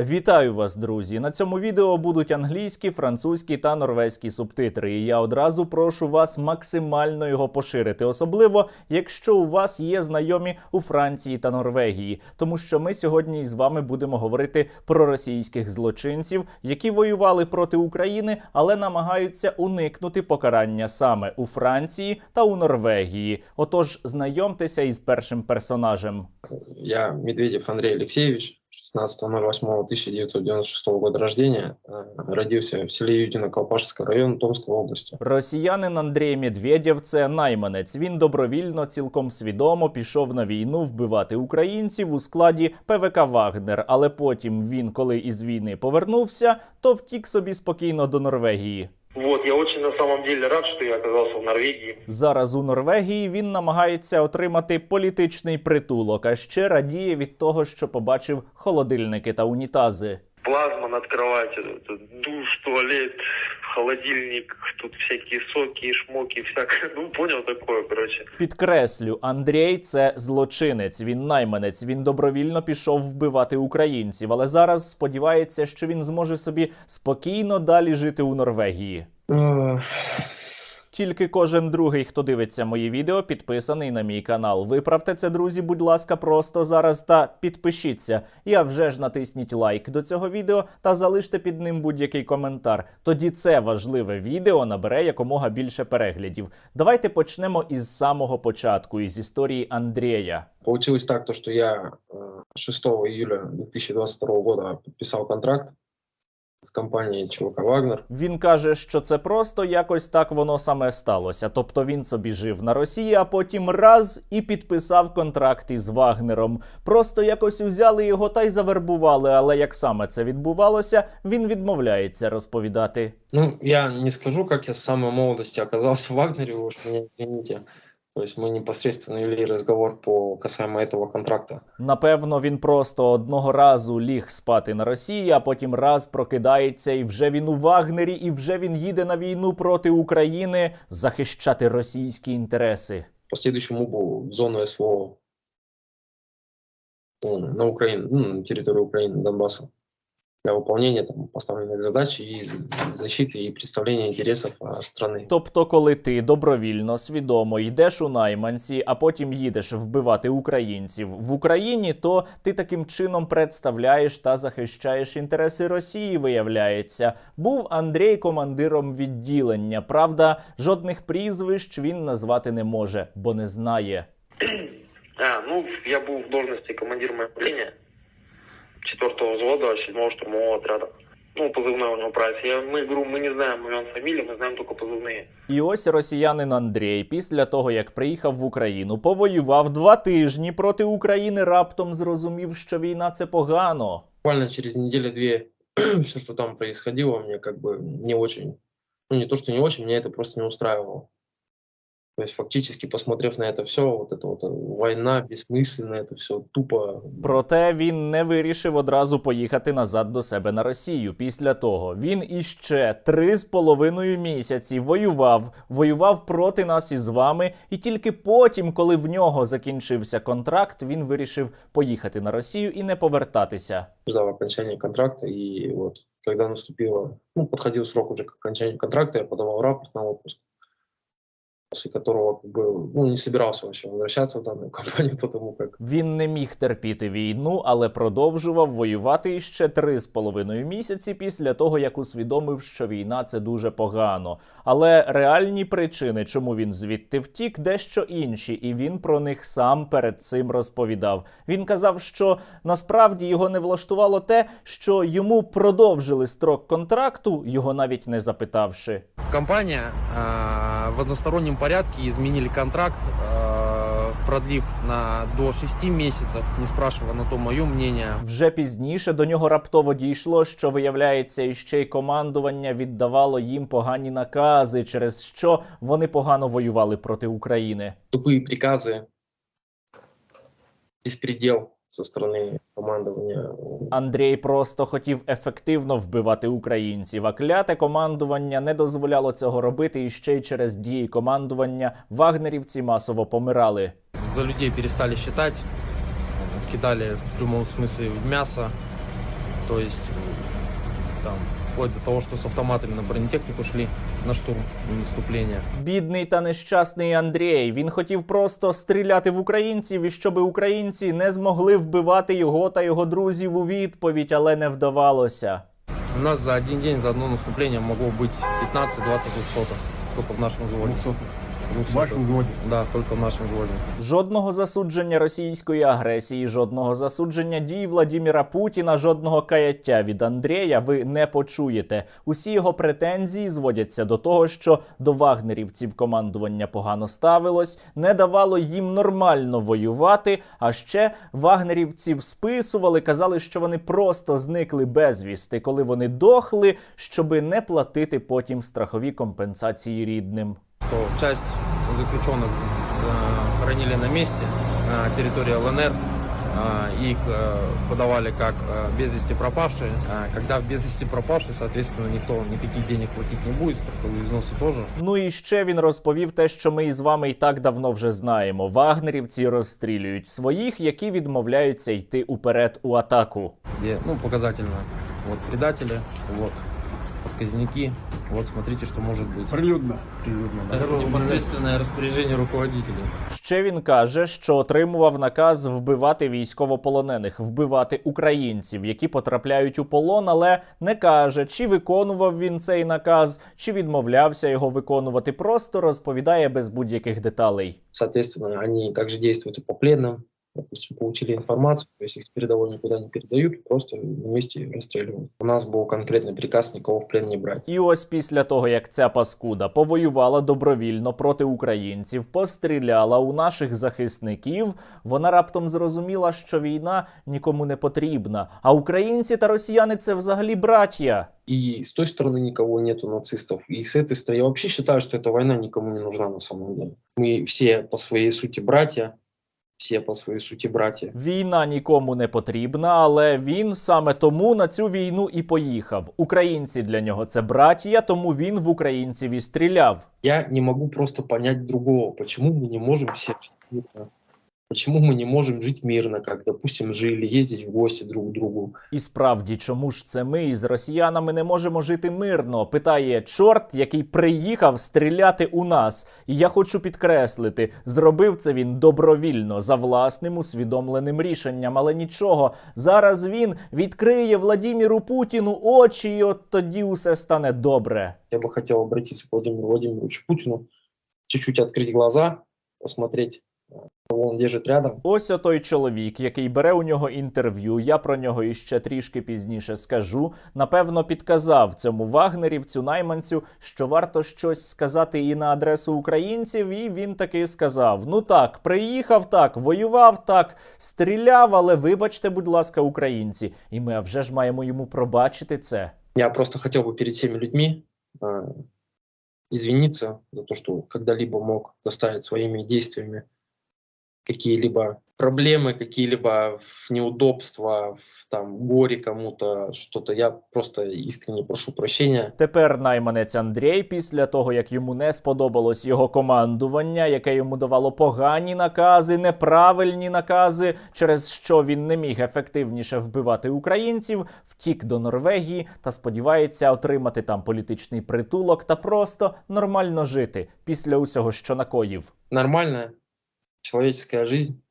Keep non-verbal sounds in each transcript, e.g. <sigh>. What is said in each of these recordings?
Вітаю вас, друзі! На цьому відео будуть англійські, французькі та норвезькі субтитри. І я одразу прошу вас максимально його поширити, особливо якщо у вас є знайомі у Франції та Норвегії, тому що ми сьогодні з вами будемо говорити про російських злочинців, які воювали проти України, але намагаються уникнути покарання саме у Франції та у Норвегії. Отож, знайомтеся із першим персонажем. Я Медведев Андрей Алексеевич, 16.08.1996 года рождения, э, родился в селе Юдино Колпашского района Томской области. Росіянин Андрій Медведєв – це найманець. Він добровільно, цілком свідомо пішов на війну вбивати українців у складі ПВК Вагнер. Але потім він, коли із війни повернувся, то втік собі спокійно до Норвегії. Вот, я очень на самом деле рад, что я оказался в Норвегии. Зараз у Норвегії він намагається отримати політичний притулок, а ще радіє від того, що побачив холодильники та унітази. Плазма над кроватью, душ, туалет, холодильник, тут всякие соки, шмоки, всяке. <laughs> Ну, понял такое, короче. Підкреслю, Андрій це злочинець. Він найманець. Він добровільно пішов вбивати українців, але зараз сподівається, що він зможе собі спокійно далі жити у Норвегії. Э, Тільки кожен другий, хто дивиться мої відео, підписаний на мій канал. Виправте це, друзі, будь ласка, просто зараз та підпишіться. А вже ж натисніть лайк до цього відео та залиште під ним будь-який коментар. Тоді це важливе відео набере якомога більше переглядів. Давайте почнемо із самого початку, із історії Андрія. Получилось так, то, что я э, 6 июля 2022 года подписал контракт с компанией ЧВК «Вагнер». Він каже, що це просто якось так воно саме сталося. Тобто він собі жив на Росії, а потім раз і підписав контракт із Вагнером. Просто якось узяли його та й завербували. Але як саме це відбувалося, він відмовляється розповідати. Ну, я не скажу, как я с самой молодости оказался в Вагнере, вы уж меня извините. То есть мы непосредственно вели разговор по касаемо этого контракта. Напевно, він просто одного разу ліг спати на Росії, а потім раз прокидається, і вже він у Вагнері, і вже він їде на війну проти України захищати російські інтереси. В последующем убыл в зону СВО ну, на Украину, ну, на территории Украины, Донбасса, для выполнения там, поставленных задач и защиты и представления интересов а, страны. Тобто, коли ти добровільно, свідомо йдеш у найманці, а потім їдеш вбивати українців в Україні, то ти таким чином представляєш та захищаєш інтереси Росії. Виявляється, був Андрій командиром відділення. Правда, жодних прізвищ він назвати не може, бо не знає. <clears throat> А, ну, я был в должности командира отделения 4 взвода 7 штурмового отряда. Ну, позывной у него прайс. Я, мы, говорю, мы не знаем имен, фамилии, мы знаем только позывные. І ось росіянин Андрій, після того як приїхав в Україну, повоював два тижні проти України. Раптом зрозумів, що війна це погано. Буквально через неделю-две все, что там происходило, мне как бы не очень, ну не то, что не очень, меня это просто не устраивало. То есть фактически, посмотрев на это все, вот это вот э, война, бессмысленно, это все тупо. Проте він не вирішив одразу поїхати назад до себе на Росію. Після того він іще три з половиною місяці воював, воював проти нас із вами, і тільки потім, коли в нього закінчився контракт, він вирішив поїхати на Росію і не повертатися. ждал окончания контракта, и вот когда наступило, ну, подходил срок уже к окончанию контракта, я подавал рапорт на отпуск, после которого как бы, ну, не собирался вообще возвращаться в данную <laughs> компанию, потому как Він не міг терпіти війну, але продовжував воювати іще три з половиною місяці після того, як усвідомив, що війна це дуже погано. Але реальні причини, чому він звідти втік, дещо інші, і він про них сам перед цим розповідав. Він казав, що насправді його не влаштувало те, що йому продовжили строк контракту, його навіть не запитавши. Компания э, в одностороннем порядке изменили контракт, э, продлив на до 6 месяцев, не спрашивая на то мое мнение. Вже пізніше до нього раптово дійшло, що виявляється, іще й командування віддавало їм погані накази, через що вони погано воювали проти України. тупые приказы, беспредел со стороны командования. Андрій просто хотів ефективно вбивати українців, а кляте командування не дозволяло цього робити, і ще й через дії командування вагнерівці масово помирали. За людей перестали считать, кидали в прямом смысле в мясо. То есть э, там вплоть до того, що з автоматами на бронетехніку шли на штурм наступлення. Бідний та нещасний Андрій. Він хотів просто стріляти в українців, і щоби українці не змогли вбивати його та його друзів у відповідь, але не вдавалося. У нас за один день, за одно наступлення могло бути 15-20 двухсотых. Тільки в нашому взводе. В вашем взводе? Да, только в нашем взводе. Жодного засудження російської агресії, жодного засудження дій Владіміра Путіна, жодного каяття від Андрія ви не почуєте. Усі його претензії зводяться до того, що до вагнерівців командування погано ставилось, не давало їм нормально воювати. А ще вагнерівців списували, казали, що вони просто зникли безвісти, коли вони дохли, щоби не платити потім страхові компенсації рідним Что часть заключенных с- э, хоронили на месте, на территории ЛНР. э, Их э, подавали как э, без вести пропавшие. А Когда без вести пропавшие, соответственно, никто никаких денег платить не будет, страховые взносы тоже. Ну і ще він розповів те, що ми із вами і так давно вже знаємо. Вагнерівці розстрілюють своїх, які відмовляються йти уперед у атаку. Где, ну, показательно. Вот предатели, вот отказники. Вот смотрите, что может быть. Прилюдно. Прилюдно, да. Это непосредственное распоряжение руководителей. Ще він каже, що отримував наказ вбивати військовополонених, вбивати українців, які потрапляють у полон, але не каже, чи виконував він цей наказ, чи відмовлявся його виконувати. Просто розповідає без будь-яких деталей. Соответственно, они также действуют и по пленным. Допустим, получили информацию, то есть их с передовой никуда не передают, просто на месте расстреливают. У нас был конкретный приказ никого в плен не брать. І ось після того, як ця паскуда повоювала добровільно проти українців, постріляла у наших захисників, вона раптом зрозуміла, що війна нікому не потрібна. А українці та росіяни це взагалі браття. И с той стороны никого нету нацистов, и с этой стороны. Я вообще считаю, что эта война никому не нужна на самом деле. Мы все по своей сути братья, все по своїй суті браті. Війна нікому не потрібна, але він саме тому на цю війну і поїхав. Українці для нього це братія, тому він в українців і стріляв. Я не можу просто понять другого, почему ми не можемо мирно. Почему мы не можем жить мирно, как, допустим, жили, ездить в гости друг к другу. І справді, чому ж це ми із росіянами не можемо жити мирно? Питає чорт, який приїхав стріляти у нас. І я хочу підкреслити, зробив це він добровільно за власним усвідомленим рішенням. Але нічого, зараз він відкриє Владіміру Путіну очі, і от тоді усе стане добре. Я бы хотел обратиться к Владимиру Владимировичу Путину, чуть-чуть открыть глаза, посмотреть, э, кого он держит рядом. Ось отой чоловік, який бере у нього інтерв'ю. Я про нього іще трішки пізніше скажу. Напевно, підказав цьому вагнерівцю найманцю, що варто щось сказати і на адресу українців. І він таки сказав: Ну так, приїхав так, воював так, стріляв, але вибачте, будь ласка, українці. І ми а вже ж маємо йому пробачити це. Я просто хотел бы перед всеми людьми э, извиниться за то, что когда-либо мог доставить своими действиями какие-либо проблемы, какие-либо неудобства, там, горе кому-то, что-то. Я просто искренне прошу прощения. Тепер найманець Андрій, після того як йому не сподобалось його командування, яке йому давало погані накази, неправильні накази, через що він не міг ефективніше вбивати українців, втік до Норвегії та сподівається отримати там політичний притулок та просто нормально жити після усього, що накоїв. Нормальная человеческая жизнь.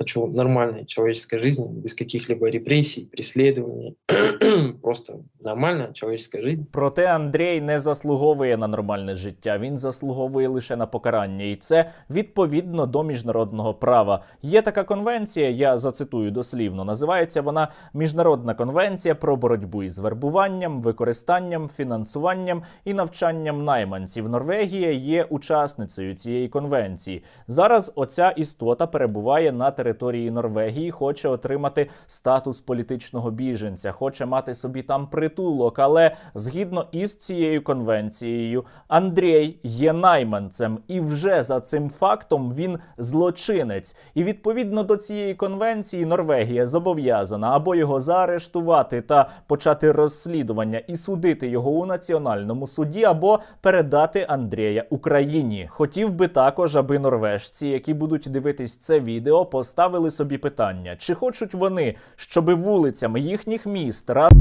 Хочу нормальной человеческой жизни, без каких-либо репрессий, преследований. <clears throat> Просто нормальная человеческая жизнь. Проте Андрій не заслуговує на нормальне життя. Він заслуговує лише на покарання, і це відповідно до міжнародного права. Є така конвенція, я зацитую дослівно. Називається вона Міжнародна конвенція про боротьбу із вербуванням, використанням, фінансуванням і навчанням найманців. Норвегія є учасницею цієї конвенції. Зараз оця істота перебуває на території Норвегії, хоче отримати статус політичного біженця, хоче мати собі там притулок. Але згідно із цією конвенцією, Андрій є найманцем, і вже за цим фактом він злочинець. І відповідно до цієї конвенції Норвегія зобов'язана або його заарештувати та почати розслідування і судити його у національному суді, або передати Андрія Україні. Хотів би також, аби норвежці, які будуть дивитись це відео, поставили поставили собі питання: чи хочуть вони, щоби вулицями їхніх міст раз